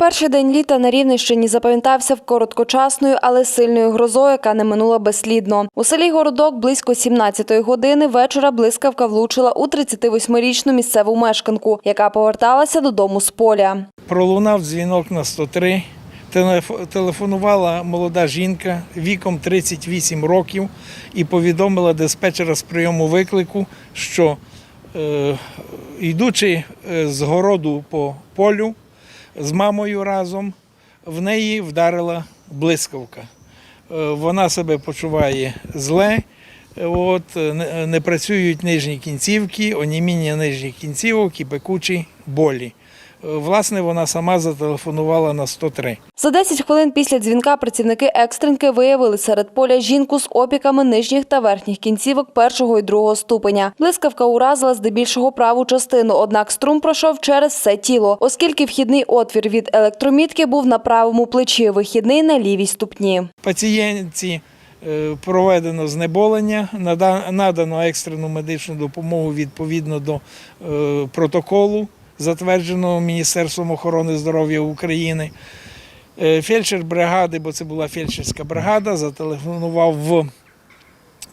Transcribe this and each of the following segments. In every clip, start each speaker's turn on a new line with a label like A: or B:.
A: Перший день літа на Рівненщині запам'ятався в короткочасною, але сильною грозою, яка не минула безслідно. У селі Городок близько 17-ї години вечора блискавка влучила у 38-річну місцеву мешканку, яка поверталася додому з поля.
B: Пролунав дзвінок на 103. Телеф- Телефонувала молода жінка віком 38 років і повідомила диспетчера з прийому виклику, що е, йдучи е, з городу по полю з мамою разом, в неї вдарила блискавка. Е, Вона себе почуває зле. Е, От, е, не- працюють нижні кінцівки, оніміння нижніх кінцівок і пекучі болі. Е, Власне, вона сама зателефонувала на 103.
A: За 10 хвилин після дзвінка працівники екстренки виявили серед поля жінку з опіками нижніх та верхніх кінцівок першого і другого ступеня. Блискавка уразила здебільшого праву частину, однак струм пройшов через все тіло, оскільки вхідний отвір від електромітки був на правому плечі, вихідний на лівій ступні.
B: Пацієнтці е, проведено знеболення, нада- надано екстрену медичну допомогу відповідно до е, протоколу, затвердженого Міністерством охорони здоров'я України. Е, Фельдшер бригади, бо це була фельдшерська бригада, зателефонував в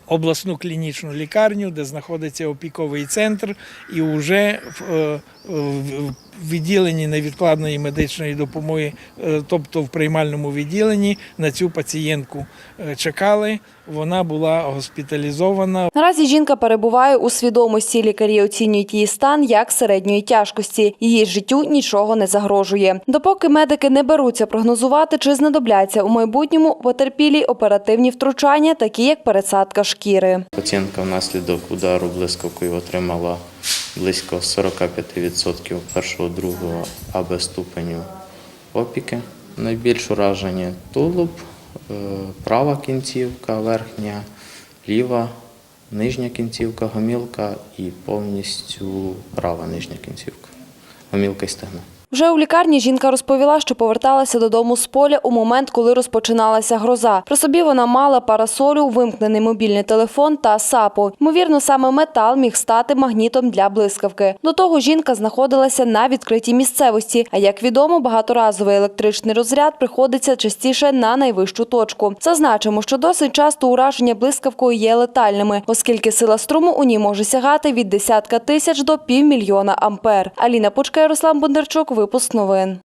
B: обласну клінічну лікарню, де знаходиться опіковий центр, і вже е, відділенні невідкладної медичної допомоги, е, тобто в приймальному відділенні, на цю пацієнтку е, чекали. Вона була госпіталізована.
A: Наразі жінка перебуває у свідомості. Лікарі оцінюють її стан як середньої тяжкості. Її життю нічого не загрожує. Допоки медики не беруться прогнозувати, чи знадобляться у майбутньому потерпілій оперативні втручання, такі як пересадка шкіри.
C: Пацієнтка внаслідок удару блискавкою отримала близько 45% першого другого АБ ступеню опіки. Найбільш уражені тулуб, е, права кінцівка, верхня, ліва, нижня кінцівка, гомілка і повністю права нижня кінцівка. Гомілка і стегна.
A: Вже у лікарні жінка розповіла, що поверталася додому з поля у момент, коли розпочиналася гроза. При собі вона мала парасолю, вимкнений мобільний телефон та сапу. Ймовірно, саме метал міг стати магнітом для блискавки. До того жінка знаходилася на відкритій місцевості. А як відомо, багаторазовий електричний розряд приходиться частіше на найвищу точку. Зазначимо, що досить часто ураження блискавкою є летальними, оскільки сила струму у ній може сягати від десятка тисяч до півмільйона ампер. Аліна Пучка, Ярослав Бондарчук, випуск новин.